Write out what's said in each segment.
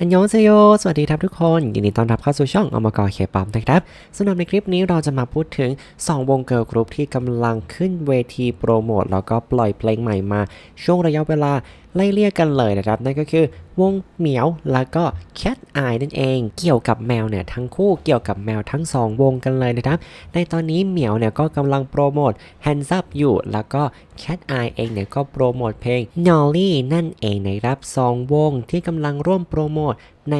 อันยองเซโย สวัสดีครับทุกคน ยินดีต้อนรับเข้าสู่ช่องอมกรเคป๊อปนะครับสำหรับในคลิปนี้เราจะมาพูดถึง 2 วงเกิร์ลกรุ๊ปที่กำลังขึ้นเวทีโปรโมท แล้วก็ปล่อยเพลงใหม่มา ช่วงระยะเวลาไล่เลี่ยกันเลยนะครับ นั่นก็คือวงเหมียวแล้วก็ Cat Eye นั่นเอง เกี่ยวกับแมวเนี่ยทั้งคู่เกี่ยวกับแมวทั้ง 2 วงกันเลยนะครับ ในตอนนี้เหมียวเนี่ยก็กำลังโปรโมท Hands Up อยู่ แล้วก็ Cat Eye เองเนี่ยก็โปรโมทเพลง Nolly นั่นเองนะครับสองวงที่กำลังร่วมโปรโมท ใน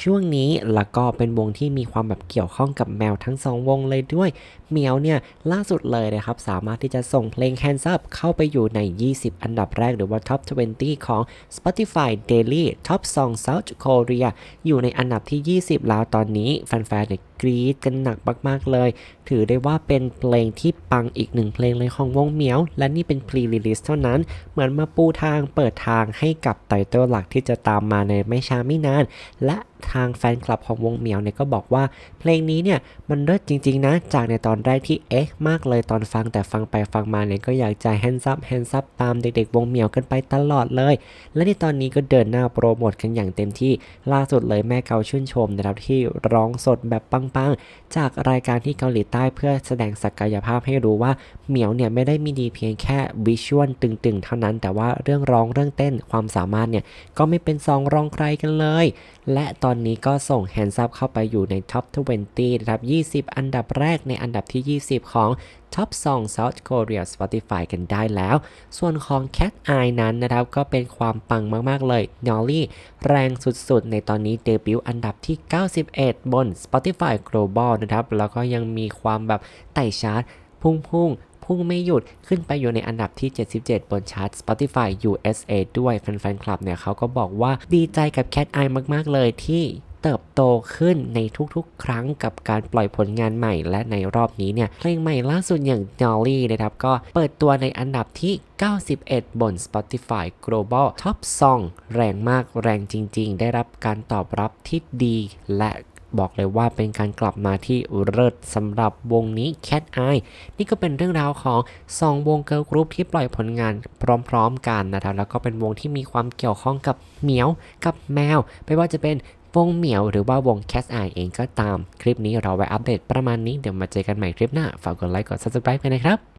ช่วงนี้แล้วก็เป็นวงที่มีความแบบเกี่ยวข้องกับแมวทั้งสองวงเลยด้วยเมียวเนี่ยล่าสุดเลยนะครับ สามารถที่จะส่งเพลง Hands Up เข้าไปอยู่ใน 20 อันดับแรกหรือว่า Top 20 ของ Spotify Daily Top Song South Korea อยู่ในอันดับที่ 20 แล้วตอนนี้แฟนๆเนี่ย กรี๊ดกันหนักมากๆเลย ถือได้ว่าเป็นเพลงที่ปังอีกหนึ่งเพลงเลยของวงเหมียว และนี่เป็นพรีรีลิสเท่านั้น เหมือนมาปูทางเปิดทางให้กับไตเติลหลักที่จะตามมาในไม่ช้าไม่นาน และ ทางแฟนคลับของวงเหมียวเนี่ยก็บอกว่าเพลงนี้เนี่ยมันเลิศจริง ๆ นะ จากในตอนแรกที่เอ๊ะมากเลยตอนฟังแต่ฟังไปฟังมาเนี่ยก็อยากจะ hands up hands up ตามเด็กๆ วงเหมียวกันไปตลอดเลย และในตอนนี้ก็เดินหน้าโปรโมทกันอย่างเต็มที่ล่าสุดเลยแม่เกาชื่นชมนะครับที่ร้องสดแบบปังๆ จากรายการที่เกาหลีใต้เพื่อแสดงศักยภาพให้รู้ว่าเหมียวเนี่ยไม่ได้มีดีเพียงแค่วิชวลตึงๆ เท่านั้น แต่ว่าเรื่องร้องเรื่องเต้นความสามารถเนี่ยก็ไม่เป็นสองรองใครกันเลย และตอนอนนี้ก็ส่ง Hands Up เข้าไปอยู่ใน Top 20 นะครับ 20 อันดับแรกในอันดับที่ 20 ของ Top Song South Korea Spotify กันได้แล้ว ส่วนของ Cat Eye นั้นนะครับ ก็เป็นความปังมาก ๆ เลย Nolly แรงสุด ๆ ในตอนนี้เดบิวต์อันดับที่ 91 บน Spotify Global นะครับ แล้วก็ยังมีความแบบไต่ชาร์ตพุ่งพุ่งๆ พุ่งไม่หยุดขึ้นไปอยู่ในอันดับที่ 77 บนชาร์ต Spotify USA ด้วยแฟนๆคลับเนี่ยเขาก็บอกว่าดีใจกับ Cat Eye มากๆเลยที่เติบโตขึ้นในทุกๆ ครั้งกับการปล่อยผลงานใหม่ และในรอบนี้เนี่ยเพลงใหม่ล่าสุดอย่าง Dolly นะครับก็เปิดตัวในอันดับที่ 91 บน Spotify Global Top Song แรงมากแรงจริง ๆ ได้รับการตอบรับที่ดี และ บอกเลยว่าเป็นการกลับมาที่เลิศสำหรับวงนี้ Cat Eye นี่ก็เป็นเรื่องราวของ 2 วงเกิร์ลกรุ๊ปที่ปล่อยผลงานพร้อมๆกันนะครับแล้วก็เป็นวงที่มีความเกี่ยวข้องกับเหมียวกับแมว ไม่ว่าจะเป็นวงเหมียวหรือว่าวง Cat Eye เองก็ตาม คลิปนี้เราไว้อัปเดตประมาณนี้เดี๋ยวมาเจอกันใหม่คลิปหน้า ฝากกดไลค์กด subscribe กันนะครับ